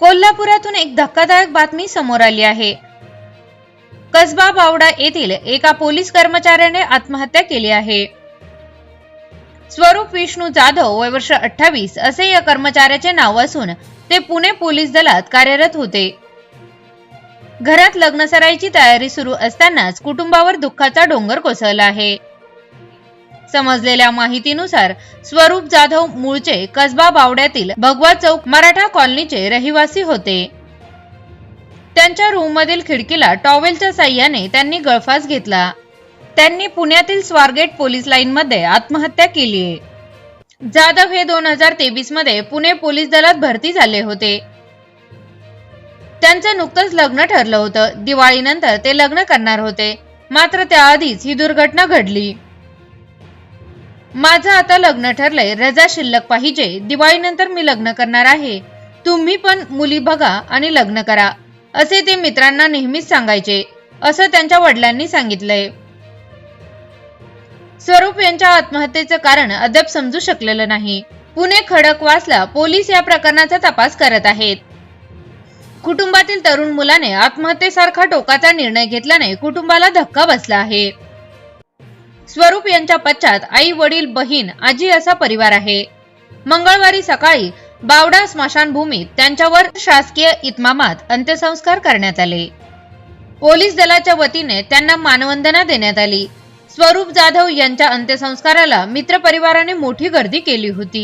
कोल्हापुरातून एक धक्कादायक बातमी समोर आली आहे. कसबा बावडा येथील एका पोलीस कर्मचाऱ्याने आत्महत्या केली आहे. स्वरूप विष्णू जाधव वय वर्ष अठ्ठावीस असे या कर्मचाऱ्याचे नाव असून ते पुणे पोलीस दलात कार्यरत होते. घरात लग्न सराईची तयारी सुरू असतानाच कुटुंबावर दुःखाचा डोंगर कोसळला आहे. समजलेल्या माहितीनुसार स्वरूप जाधव मूळचे कसबा बावड्यातील भगवा चौक मराठा कॉलनीचे रहिवासी होते. त्यांच्या रूममधील खिडकीला टॉवेलच्या साह्याने त्यांनी गळफास घेतला. त्यांनी पुण्यातील स्वारगेट पोलीस लाईनमध्ये आत्महत्या केली. जाधव हे दोन हजार तेवीसमध्ये पुणे पोलीस दलात भरती झाले होते. त्यांचं नुकतंच लग्न ठरलं होतं. दिवाळीनंतर ते लग्न करणार होते. मात्र त्याआधीच ही दुर्घटना घडली. माझं आता लग्न ठरलंय. रजा शिल्लक पाहिजे. दिवाळीनंतर मी लग्न करणार आहे. तुम्ही पण मुली बघा आणि लग्न करा. असे ते मित्रांना नेहमीच सांगायचे. असं त्यांच्या वडिलांनी सांगितलंय. स्वरूप यांच्या आत्महत्येचं कारण अद्याप समजू शकलेलं नाही. पुणे खडकवासला पोलीस या प्रकरणाचा तपास करत आहेत. कुटुंबातील तरुण मुलाने आत्महत्येसारखा टोकाचा निर्णय घेतल्याने कुटुंबाला धक्का बसला आहे. स्वरूप यांच्या पश्चात आई वडील बहीण आजी असा परिवार आहे. मंगळवारी सकाळी बावडा स्मशानभूमीत त्यांच्यावर शासकीय इतमामात अंत्यसंस्कार करण्यात आले. पोलीस दलाच्या वतीने त्यांना मानवंदना देण्यात आली. स्वरूप जाधव यांच्या अंत्यसंस्काराला मित्रपरिवाराने मोठी गर्दी केली होती.